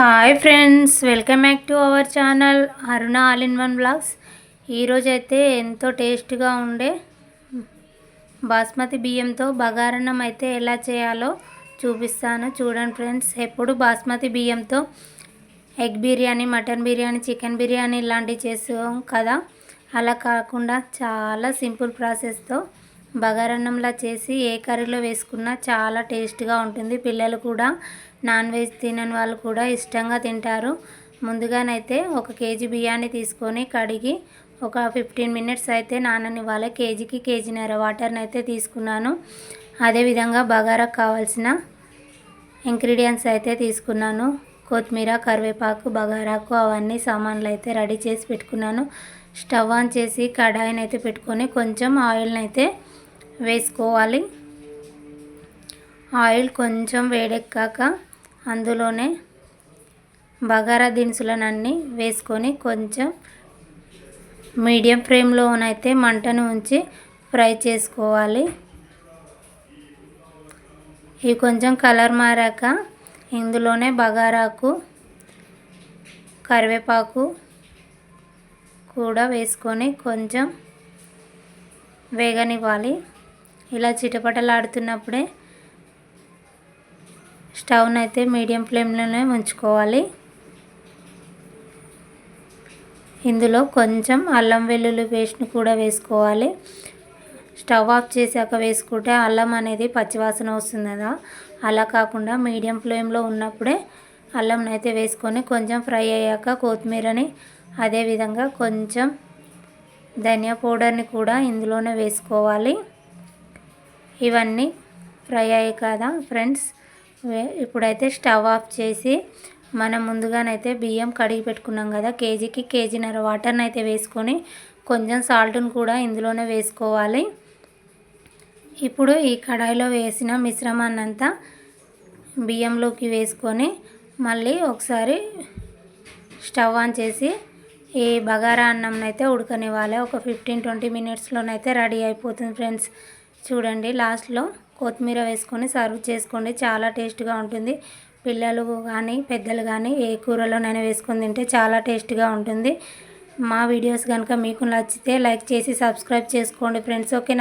Hi friends welcome back to our channel Aruna all in one blogs. ఈరోజైతే ఎంతో టేస్ట్గా ఉండే బాస్మతి బియ్యంతో బగారన్నం అయితే ఎలా చేయాలో చూపిస్తాను. చూడండి ఫ్రెండ్స్ ఎప్పుడు బాస్మతి బియ్యంతో egg biryani mutton biryani chicken biryani ఇలాంటివి చేసాం కదా. అలా కాకుండా చాలా సింపుల్ ప్రాసెస్తో బగారన్నంలా చేసి ఏ కర్రీలో వేసుకున్నా చాలా టేస్ట్గా ఉంటుంది. పిల్లలు కూడా నాన్ వెజ్ తినని వాళ్ళు కూడా ఇష్టంగా తింటారు. ముందుగానైతే ఒక కేజీ బియ్యాన్ని తీసుకొని కడిగి ఒక ఫిఫ్టీన్ మినిట్స్ అయితే నాననివ్వాలి. కేజీకి కేజీన్నర వాటర్ని అయితే తీసుకున్నాను. అదేవిధంగా బగారాకు కావాల్సిన ఇంగ్రీడియంట్స్ అయితే తీసుకున్నాను. కొత్తిమీర కరివేపాకు బగారాకు అవన్నీ సామాన్లు అయితే రెడీ చేసి పెట్టుకున్నాను. స్టవ్ ఆన్ చేసి కడాయిని అయితే పెట్టుకొని కొంచెం ఆయిల్ని అయితే వేసుకోవాలి. ఆయిల్ కొంచెం వేడెక్కాక అందులోనే బగారా దినుసులనన్నీ వేసుకొని కొంచెం మీడియం ఫ్లేమ్లోనైతే మంటను ఉంచి ఫ్రై చేసుకోవాలి. ఇవి కొంచెం కలర్ మారాక ఇందులోనే బగారాకు కరివేపాకు కూడా వేసుకొని కొంచెం వేగనివ్వాలి. ఇలా చిటపటలాడుతున్నప్పుడే స్టవ్ని అయితే మీడియం ఫ్లేమ్లోనే ఉంచుకోవాలి ఇందులో కొంచెం అల్లం వెల్లుల్లి పేస్ట్ని కూడా వేసుకోవాలి. స్టవ్ ఆఫ్ చేశాక వేసుకుంటే అల్లం అనేది పచ్చివాసన వస్తుంది కదా. అలా కాకుండా మీడియం ఫ్లేమ్లో ఉన్నప్పుడే అల్లంని అయితే వేసుకొని కొంచెం ఫ్రై అయ్యాక కొత్తిమీరని అదేవిధంగా కొంచెం ధనియా పౌడర్ని కూడా ఇందులోనే వేసుకోవాలి. ఇవన్నీ ఫ్రై అయ్యాయి కదా ఫ్రెండ్స్. ఇప్పుడైతే స్టవ్ ఆఫ్ చేసి మనం ముందుగానైతే బియ్యం కడిగి పెట్టుకున్నాం కదా కేజీకి కేజీన్నర వాటర్ని అయితే వేసుకొని కొంచెం సాల్ట్ని కూడా ఇందులోనే వేసుకోవాలి. ఇప్పుడు ఈ కడాయిలో వేసిన మిశ్రమాన్నంతా బియ్యంలోకి వేసుకొని మళ్ళీ ఒకసారి స్టవ్ ఆన్ చేసి ఈ బగారా అన్నంనైతే ఉడకనివ్వాలి. ఒక ఫిఫ్టీన్ ట్వంటీ మినిట్స్లోనైతే రెడీ అయిపోతుంది ఫ్రెండ్స్. చూడండి లాస్ట్లో కొత్తిమీర వేసుకొని సర్వ్ చేసుకోండి. చాలా టేస్ట్గా ఉంటుంది. పిల్లలు కానీ పెద్దలు కానీ ఏ కూరలోనైనా వేసుకొని తింటే చాలా టేస్ట్గా ఉంటుంది. మా వీడియోస్ కనుక మీకు నచ్చితే లైక్ చేసి సబ్స్క్రైబ్ చేసుకోండి ఫ్రెండ్స్. ఓకేనా?